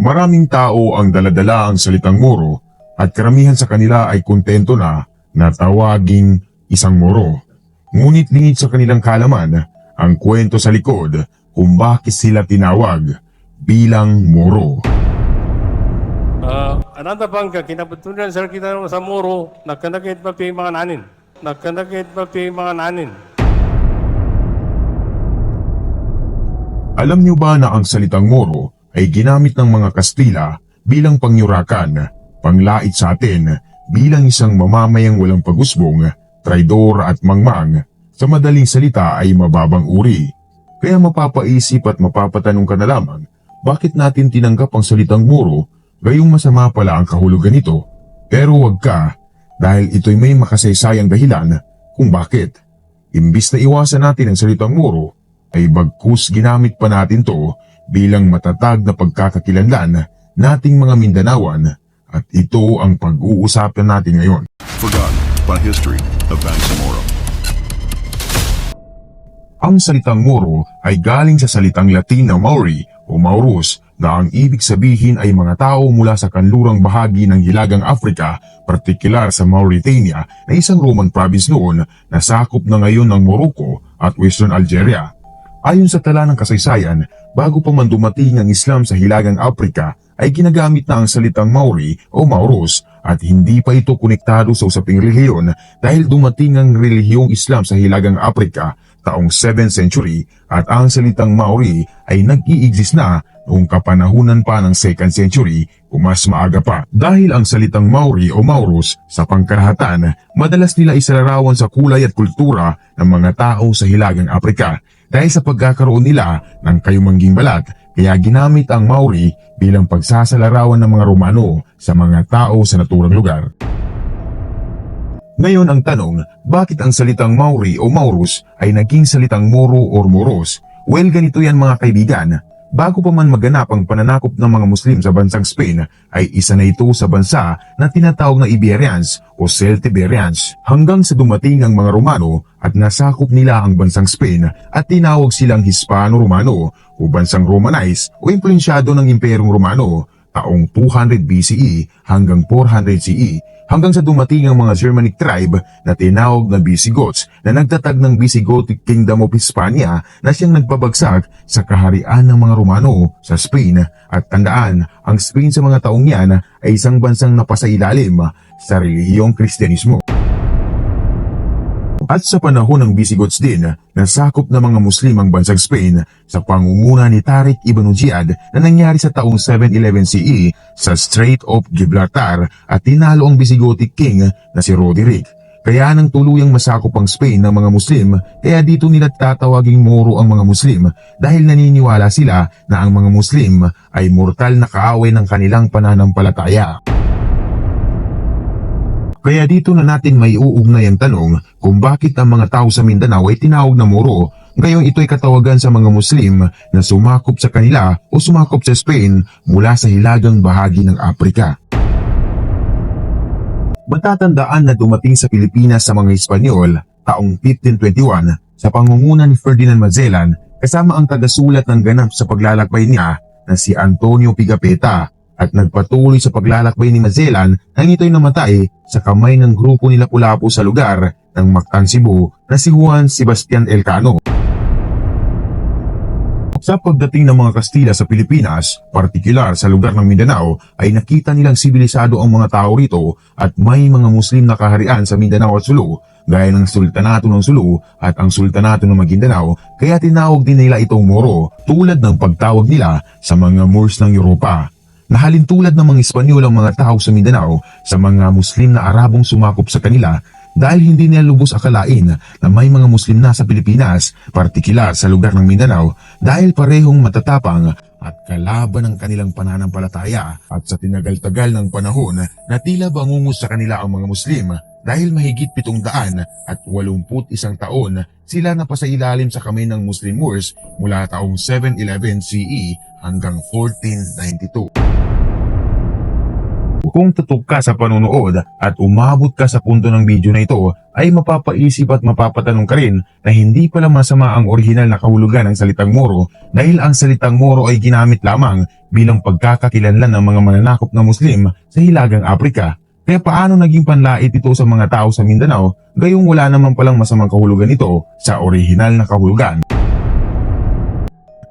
Maraming tao ang daladala ang salitang Moro at karamihan sa kanila ay kontento na na tawaging isang Moro. Ngunit lingid sa kanilang kalaman ang kwento sa likod kung bakit sila tinawag bilang Moro. Uh, ananda bangga, kinabutunan sa kita sa muro, nagkanakit pa pi mga nanin. Nagkanakit pa pi mga nanin. Alam niyo ba na ang salitang Moro ay ginamit ng mga Kastila bilang pangyurakan, panglait sa atin, bilang isang mamamayang walang pagusbong, traidor at mangmang, sa madaling salita ay mababang uri. Kaya mapapaisip at mapapatanong ka na lamang, bakit natin tinanggap ang salitang Moro, gayong masama pala ang kahulugan nito? Pero wag ka, dahil ito'y may makasaysayang dahilan kung bakit. Imbis na iwasan natin ang salitang Moro, ay bagkus ginamit pa natin to bilang matatag na pagkakakilanlan nating mga Mindanawan at ito ang pag-uusapan natin ngayon. Forgotten by history of Bangsamoro. Ang salitang Moro ay galing sa salitang Latin na Maori o Maurus na ang ibig sabihin ay mga tao mula sa kanlurang bahagi ng Hilagang Afrika, partikular sa Mauritania na isang Roman province noon na sakop na ngayon ng Morocco at Western Algeria. Ayon sa tala ng kasaysayan, bago pa man dumating ang Islam sa Hilagang Afrika, ay ginagamit na ang salitang Maori o Maurus at hindi pa ito konektado sa usaping relihiyon dahil dumating ang relihiyong Islam sa Hilagang Afrika taong 7th century at ang salitang Maori ay nag-i-exist na noong kapanahunan pa ng 2nd century o mas maaga pa. Dahil ang salitang Maori o Maurus sa pangkalahatan, madalas nila isalarawan sa kulay at kultura ng mga tao sa Hilagang Afrika dahil sa pagkakaroon nila ng kayumangging balat kaya ginamit ang Maori bilang pagsasalarawan ng mga Romano sa mga tao sa naturang lugar. Ngayon ang tanong, bakit ang salitang Maori o Maurus ay naging salitang Moro or Moros? Well, ganito yan mga kaibigan. Bago pa man maganap ang pananakop ng mga Muslim sa bansang Spain, ay isa na ito sa bansa na tinatawag na Iberians o Celtiberians. Hanggang sa dumating ang mga Romano at nasakop nila ang bansang Spain at tinawag silang Hispano-Romano o bansang Romanized o impluensyado ng Imperyong Romano taong 200 BCE hanggang 400 CE hanggang sa dumating ang mga Germanic tribe na tinawag na Visigoths na nagtatag ng Visigothic Kingdom of Hispania na siyang nagpabagsak sa kaharian ng mga Romano sa Spain at tandaan ang Spain sa mga taong yan ay isang bansang napasailalim sa relihiyong Kristyanismo. At sa panahon ng Visigoths din, nasakop ng mga Muslim ang bansang Spain sa pangunguna ni Tariq Ibn Ziyad na nangyari sa taong 711 CE sa Strait of Gibraltar at tinalo ang Visigothic king na si Roderick. Kaya nang tuluyang masakop ang Spain ng mga Muslim, kaya dito nila tatawaging Moro ang mga Muslim dahil naniniwala sila na ang mga Muslim ay mortal na kaaway ng kanilang pananampalataya. Kaya dito na natin may uugnay ang tanong kung bakit ang mga tao sa Mindanao ay tinawag na Moro. Ngayong ito'y katawagan sa mga Muslim na sumakop sa kanila o sumakop sa Spain mula sa hilagang bahagi ng Afrika. Matatandaan na dumating sa Pilipinas sa mga Espanyol taong 1521 sa pangunguna ni Ferdinand Magellan kasama ang tagasulat ng ganap sa paglalakbay niya na si Antonio Pigapetta at nagpatuloy sa paglalakbay ni Magellan nang ito'y namatay sa kamay ng grupo ni Lapu-Lapu sa lugar ng Mactan Cebu na si Juan Sebastian Elcano. Sa pagdating ng mga Kastila sa Pilipinas, partikular sa lugar ng Mindanao, ay nakita nilang sibilisado ang mga tao rito at may mga Muslim na kaharian sa Mindanao at Sulu, gaya ng Sultanato ng Sulu at ang Sultanato ng Maguindanao, kaya tinawag din nila itong Moro, tulad ng pagtawag nila sa mga Moors ng Europa. Nahalin tulad ng mga Espanyol ang mga tao sa Mindanao sa mga Muslim na Arabong sumakop sa kanila dahil hindi nila lubos akalain na may mga Muslim na sa Pilipinas, partikular sa lugar ng Mindanao, dahil parehong matatapang at kalaban ng kanilang pananampalataya at sa tinagal-tagal ng panahon na tila bangungot sa kanila ang mga Muslim dahil mahigit pitong daan at walumput isang taon sila napasailalim sa kamay ng Muslim Moors mula taong 711 CE hanggang 1492. Kung tutok ka sa panonood at umabot ka sa punto ng video na ito, ay mapapaisip at mapapatanong ka rin na hindi pala masama ang orihinal na kahulugan ng salitang Moro dahil ang salitang Moro ay ginamit lamang bilang pagkakakilanlan ng mga mananakop na Muslim sa Hilagang Afrika. Kaya paano naging panlait ito sa mga tao sa Mindanao, gayong wala naman palang masamang kahulugan ito sa orihinal na kahulugan.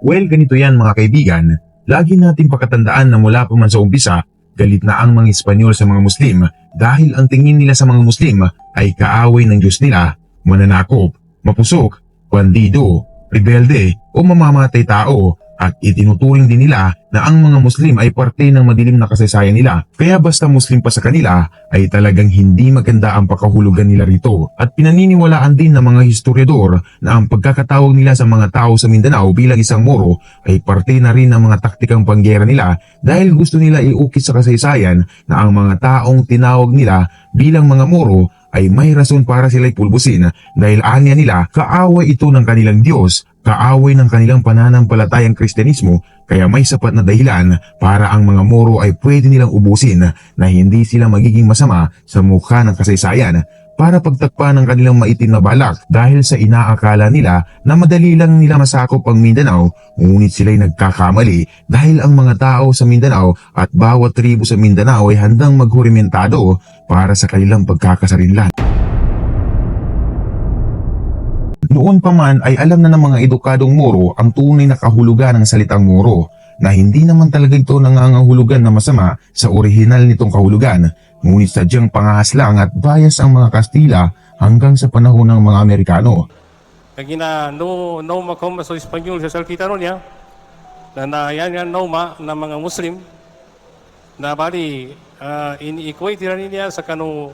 Well, ganito yan mga kaibigan. Lagi nating pakatandaan na mula pa man sa umpisa, galit na ang mga Espanyol sa mga Muslim dahil ang tingin nila sa mga Muslim ay kaaway ng Diyos nila, mananakop, mapusok, bandido, rebelde o mamamatay tao at itinuturing din nila na ang mga Muslim ay parte ng madilim na kasaysayan nila. Kaya basta Muslim pa sa kanila ay talagang hindi maganda ang pakahulugan nila rito. At pinaniniwalaan din ng mga historiador na ang pagkakatawag nila sa mga tao sa Mindanao bilang isang Moro ay parte na rin ng mga taktikang panggera nila dahil gusto nila iukit sa kasaysayan na ang mga taong tinawag nila bilang mga Moro ay may rason para sila'y pulbusin dahil anya nila kaaway ito ng kanilang Diyos, kaaway ng kanilang pananampalatayang Kristyanismo kaya may sapat na dahilan para ang mga Moro ay pwede nilang ubusin na hindi sila magiging masama sa mukha ng kasaysayan para pagtakpan ng kanilang maitim na balak dahil sa inaakala nila na madali lang nila masakop ang Mindanao ngunit sila'y nagkakamali dahil ang mga tao sa Mindanao at bawat tribo sa Mindanao ay handang maghurimentado para sa kanilang pagkakasarinlan. Noon pa man ay alam na ng mga edukadong Moro ang tunay na kahulugan ng salitang Moro na hindi naman talaga ito nangangahulugan na masama sa orihinal nitong kahulugan ngunit sadyang pangahas lang at bias ang mga Kastila hanggang sa panahon ng mga Amerikano. Kaya na no, no makoma sa Espanyol sa salkita ron niya, na na yan yan no ma na mga Muslim, na bali uh, ini-equate rin niya sa kanu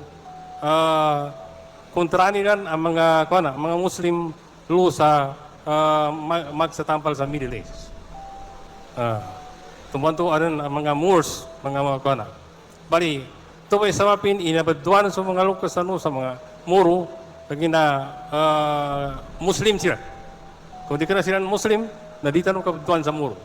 uh, kontra nila ang mga kuana, mga Muslim law sa uh, mag- magsatampal sa Middle East. Uh, tumanto aron ang mga Moors, mga mga kuana. Bali, ito ay samapin inabadwan sa mga lukas ano, sa mga Moro, kaya na uh, Muslim sila. Kung di ka na sila Muslim, nadita nung kabadwan sa Moro.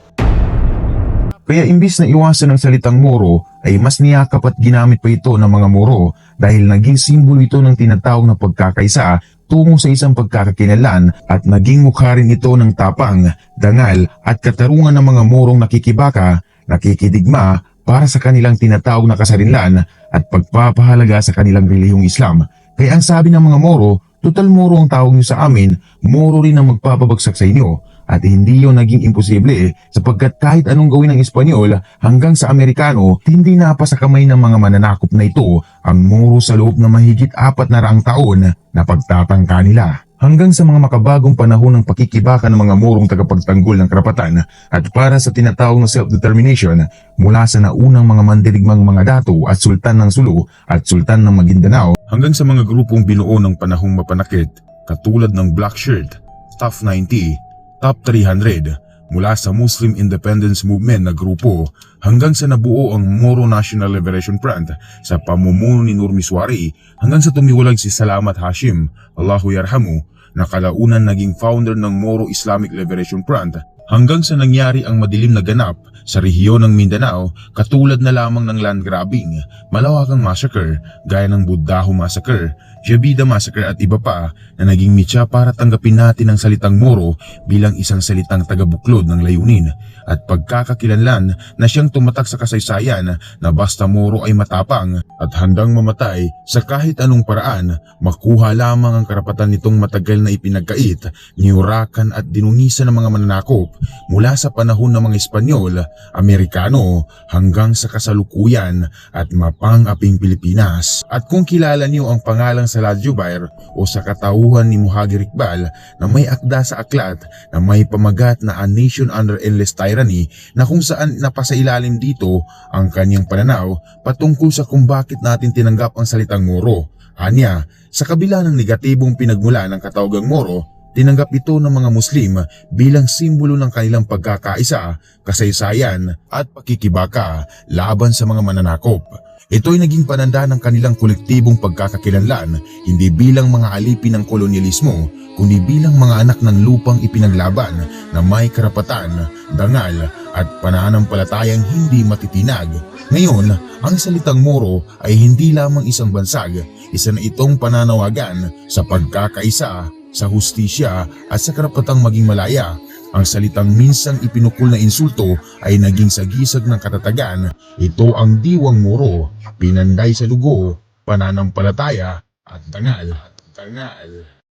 Kaya imbis na iwasan ng salitang Moro ay mas niyakap at ginamit pa ito ng mga Moro dahil naging simbolo ito ng tinatawag na pagkakaisa tungo sa isang pagkakakilanlan at naging mukha rin ito ng tapang, dangal at katarungan ng mga Morong nakikibaka, nakikidigma para sa kanilang tinatawag na kasarinlan at pagpapahalaga sa kanilang relihiyong Islam. Kaya ang sabi ng mga Moro, total Moro ang tawag niyo sa amin, Moro rin ang magpapabagsak sa inyo. At hindi yun naging imposible sapagkat kahit anong gawin ng Espanyol hanggang sa Amerikano, hindi napa sa kamay ng mga mananakop na ito ang Moro sa loob na mahigit apat na raang taon na pagtatangka nila. Hanggang sa mga makabagong panahon ng pakikibaka ng mga Morong tagapagtanggol ng karapatan at para sa tinatawag na self-determination mula sa naunang mga mandirigmang mga dato at sultan ng Sulu at sultan ng Maguindanao hanggang sa mga grupong binuo ng panahong mapanakit katulad ng Black Shirt, Staff 90, Top 300 mula sa Muslim Independence Movement na grupo hanggang sa nabuo ang Moro National Liberation Front sa pamumuno ni Nur Miswari hanggang sa tumiwalag si Salamat Hashim, Allahu Yarhamu, na kalaunan naging founder ng Moro Islamic Liberation Front hanggang sa nangyari ang madilim na ganap sa rehiyon ng Mindanao katulad na lamang ng land grabbing, malawakang massacre gaya ng Budaho Massacre, Jabida Massacre at iba pa na naging mitya para tanggapin natin ang salitang Moro bilang isang salitang tagabuklod ng layunin at pagkakakilanlan na siyang tumatak sa kasaysayan na basta Moro ay matapang at handang mamatay sa kahit anong paraan makuha lamang ang karapatan nitong matagal na ipinagkait, niurakan at dinungisan ng mga mananakop mula sa panahon ng mga Espanyol, Amerikano hanggang sa kasalukuyan at mapang-aping Pilipinas. At kung kilala niyo ang pangalang Salat Jubair o sa katauhan ni Muhagir Iqbal na may akda sa aklat na may pamagat na A Nation Under Endless Tyranny na kung saan napasailalim dito ang kanyang pananaw patungkol sa kung bakit natin tinanggap ang salitang Moro. Anya, sa kabila ng negatibong pinagmula ng katawagang Moro, tinanggap ito ng mga Muslim bilang simbolo ng kanilang pagkakaisa, kasaysayan at pakikibaka laban sa mga mananakop. Ito'y naging pananda ng kanilang kolektibong pagkakakilanlan hindi bilang mga alipin ng kolonyalismo kundi bilang mga anak ng lupang ipinaglaban na may karapatan, dangal at pananampalatayang hindi matitinag. Ngayon, ang salitang Moro ay hindi lamang isang bansag, isa na itong pananawagan sa pagkakaisa, sa hustisya at sa karapatang maging malaya ang salitang minsang ipinukul na insulto ay naging sagisag ng katatagan. Ito ang diwang muro, pinanday sa lugo, pananampalataya at dangal. Dangal.